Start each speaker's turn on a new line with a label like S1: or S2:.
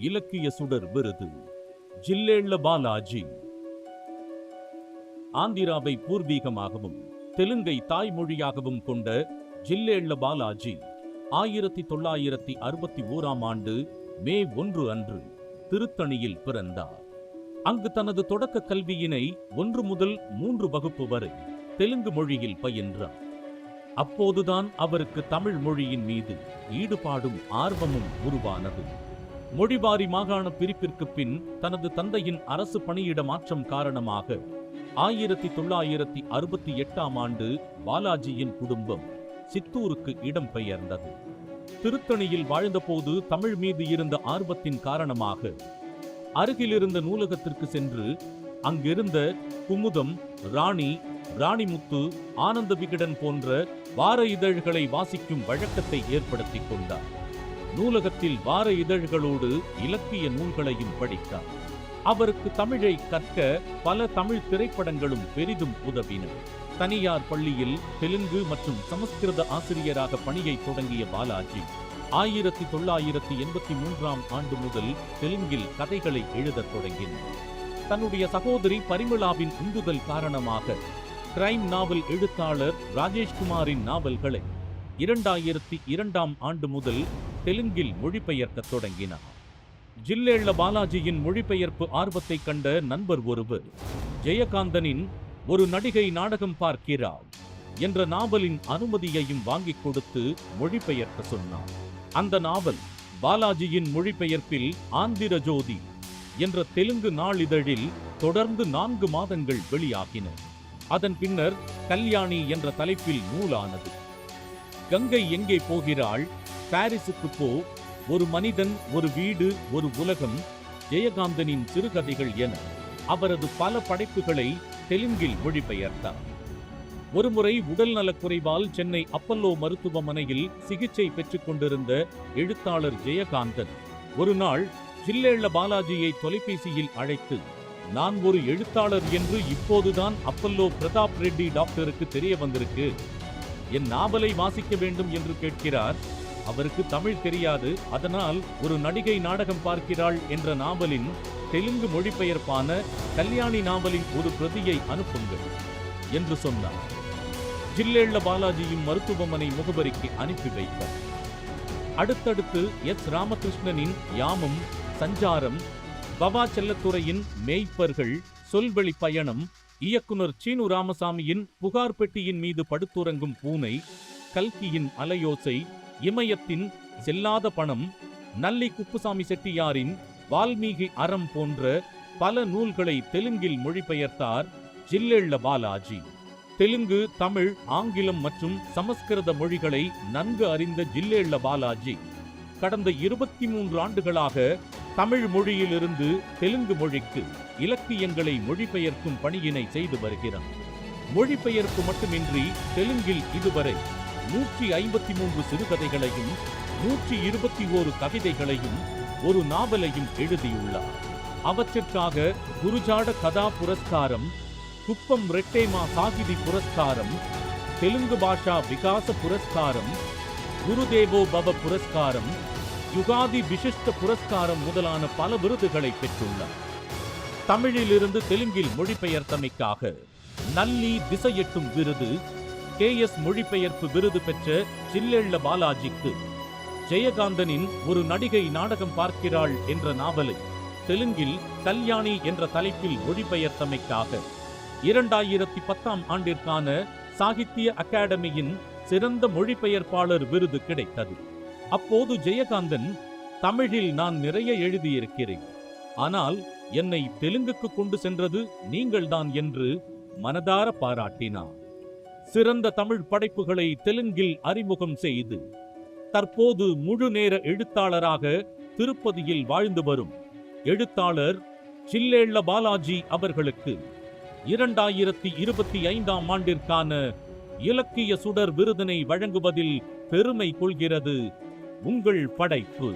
S1: இலக்கிய சுடர் விருது. ஜில்லேள்ள பாலாஜி. ஆந்திராவை பூர்வீகமாகவும் தெலுங்கை தாய்மொழியாகவும் கொண்ட ஜில்லேள்ள பாலாஜி ஆயிரத்தி தொள்ளாயிரத்தி அறுபத்தி ஓராம் ஆண்டு மே ஒன்று அன்று திருத்தணியில் பிறந்தார். அங்கு தனது தொடக்க கல்வியினை ஒன்று முதல் மூன்று வகுப்பு வரை தெலுங்கு மொழியில் பயின்றார். அப்போதுதான் அவருக்கு தமிழ் மொழியின் மீது ஈடுபாடும் ஆர்வமும் உருவானது. மொழிவாரி மாகாண பிரிப்பிற்கு பின் தனது தந்தையின் அரசு பணியிட மாற்றம் காரணமாக ஆயிரத்தி தொள்ளாயிரத்தி அறுபத்தி எட்டாம் ஆண்டு பாலாஜியின் குடும்பம் சித்தூருக்கு இடம் பெயர்ந்தது. திருத்தணியில் வாழ்ந்தபோது தமிழ் மீது இருந்த ஆர்வத்தின் காரணமாக அருகிலிருந்த நூலகத்திற்கு சென்று அங்கிருந்த குமுதம் ராணி ராணிமுத்து ஆனந்த விகடன் போன்ற வார இதழ்களை வாசிக்கும் வழக்கத்தை ஏற்படுத்திக் கொண்டார். நூலகத்தில் வார இதழ்களோடு இலக்கிய நூல்களையும் படித்தார். அவருக்கு தமிழை கற்க பல தமிழ் திரைப்படங்களும் பெரிதும் உதவின. தனியார் பள்ளியில் தெலுங்கு மற்றும் சமஸ்கிருத ஆசிரியராக பணியை தொடங்கிய பாலாஜி ஆயிரத்தி தொள்ளாயிரத்தி எண்பத்தி மூன்றாம் ஆண்டு முதல் தெலுங்கில் கதைகளை எழுதத் தொடங்கினார். தன்னுடைய சகோதரி பரிமளாவின் உந்துதல் காரணமாக கிரைம் நாவல் எழுத்தாளர் ராஜேஷ்குமாரின் நாவல்களை இரண்டாயிரத்தி இரண்டாம் ஆண்டு முதல் தெலுங்கில் மொழிபெயர்க்கத் தொடங்கினார். ஜில்லேள்ள பாலாஜியின் மொழிபெயர்ப்பு ஆர்வத்தை கண்ட நண்பர் ஒருவர் ஜெயகாந்தனின் ஒரு நடிகை நாடகம் பார்க்கிறாள் என்ற நாவலின் அனுமதியையும் வாங்கிக் கொடுத்து மொழிபெயர்க்க சொன்னார். அந்த நாவல் பாலாஜியின் மொழிபெயர்ப்பில் ஆந்திர ஜோதி என்ற தெலுங்கு நாளிதழில் தொடர்ந்து நான்கு மாதங்கள் வெளியாகின. அதன் பின்னர் கல்யாணி என்ற தலைப்பில் நூலானது. கங்கை எங்கே போகிறாள்? பாரிஸுக்கு போ. ஒரு மனிதன் ஒரு வீடு ஒரு உலகம் ஜெயகாந்தனின் சிறுகதைகள் என அவரது பல படைப்புகளை தெலுங்கில் மொழிபெயர்த்தார். ஒருமுறை உடல் நலக்குறைவால் சென்னை அப்பல்லோ மருத்துவமனையில் சிகிச்சை பெற்றுக் கொண்டிருந்த எழுத்தாளர் ஜெயகாந்தன் ஒரு நாள் ஜில்லேள்ள பாலாஜியை தொலைபேசியில் அழைத்து நான் ஒரு எழுத்தாளர் என்று இப்போதுதான் அப்பல்லோ பிரதாப் ரெட்டி டாக்டருக்கு தெரிய வந்திருக்கு. என் நாவலை வாசிக்க வேண்டும் என்று கேட்கிறார். அவருக்கு தமிழ் தெரியாது. அதனால் ஒரு நடிகை நாடகம் பார்க்கிறாள் என்ற நாவலின் தெலுங்கு மொழிபெயர்ப்பான கல்யாணி நாவலின் ஒரு பிரதியை அனுப்புங்கள் என்று சொன்னார். ஜில்லேள்ள பாலாஜியும் மருத்துவமனை முகவரிக்கு அனுப்பி வைத்தார் அடுத்தடுத்து எஸ். ராமகிருஷ்ணனின் யாமம் சஞ்சாரம் பவா செல்லத்துறையின் மேய்ப்பர்கள் சொல்வெளி பயணம் இயக்குனர் சீனு ராமசாமியின் புகார் பெட்டியின் மீது படுத்துறங்கும் பூனை கல்கியின் அலையோசை இமயத்தின் செல்லாத பணம் நல்லி குப்புசாமி செட்டியாரின் வால்மீகி அறம் போன்ற பல நூல்களை தெலுங்கில் மொழிபெயர்த்தார் ஜில்லெள்ள பாலாஜி. தெலுங்கு தமிழ் ஆங்கிலம் மற்றும் சமஸ்கிருத மொழிகளை நன்கு அறிந்த ஜில்லேள்ள பாலாஜி. கடந்த இருபத்தி மூன்று ஆண்டுகளாக தமிழ் மொழியிலிருந்து தெலுங்கு மொழிக்கு இலக்கியங்களை மொழிபெயர்க்கும் பணியினை செய்து வருகிறார் மொழிபெயர்ப்பு மட்டுமின்றி தெலுங்கில் இதுவரை நூற்றி ஐம்பத்தி மூன்று சிறுகதைகளையும் நூற்றி இருபத்தி ஓரு கவிதைகளையும் ஒரு நாவலையும் எழுதியுள்ளார். அவற்றிற்காக குருஜாட கதா புரஸ்காரம் குப்பம் ரெட்டேமா சாகிதி புரஸ்காரம் தெலுங்கு பாஷா விகாச புரஸ்காரம் குருதேவோ பவ புரஸ்காரம் யுகாதி விசிஷ்ட புரஸ்காரம் முதலான பல விருதுகளை பெற்றுள்ளார். தமிழிலிருந்து தெலுங்கில் மொழிபெயர்த்தமைக்காக நல்லி திசையெட்டும் விருது கே எஸ் மொழிபெயர்ப்பு விருது பெற்ற சில்லெள்ள பாலாஜிக்கு. ஜெயகாந்தனின் ஒரு நடிகை நாடகம் பார்க்கிறாள் என்ற நாவலை தெலுங்கில் கல்யாணி என்ற தலைப்பில் மொழிபெயர்த்தமைக்காக. இரண்டாயிரத்தி பத்தாம் ஆண்டிற்கான சாகித்ய அகாடமியின் சிறந்த மொழிபெயர்ப்பாளர் விருது கிடைத்தது. அப்போது ஜெயகாந்தன் தமிழில் நான் நிறைய எழுதியிருக்கிறேன். ஆனால் என்னை தெலுங்குக்கு கொண்டு சென்றது நீங்கள்தான் என்று மனதார பாராட்டினார் சிறந்த தமிழ் படைப்புகளை தெலுங்கில் அறிமுகம் செய்து தற்போது முழு நேர எழுத்தாளராக திருப்பதியில் வாழ்ந்து வரும் எழுத்தாளர் சில்லேள்ள பாலாஜி அவர்களுக்கு இரண்டாயிரத்தி இருபத்தி ஐந்தாம் ஆண்டிற்கான இலக்கிய சுடர் விருதினை வழங்குவதில் பெருமை கொள்கிறது உங்கள் படைப்பு.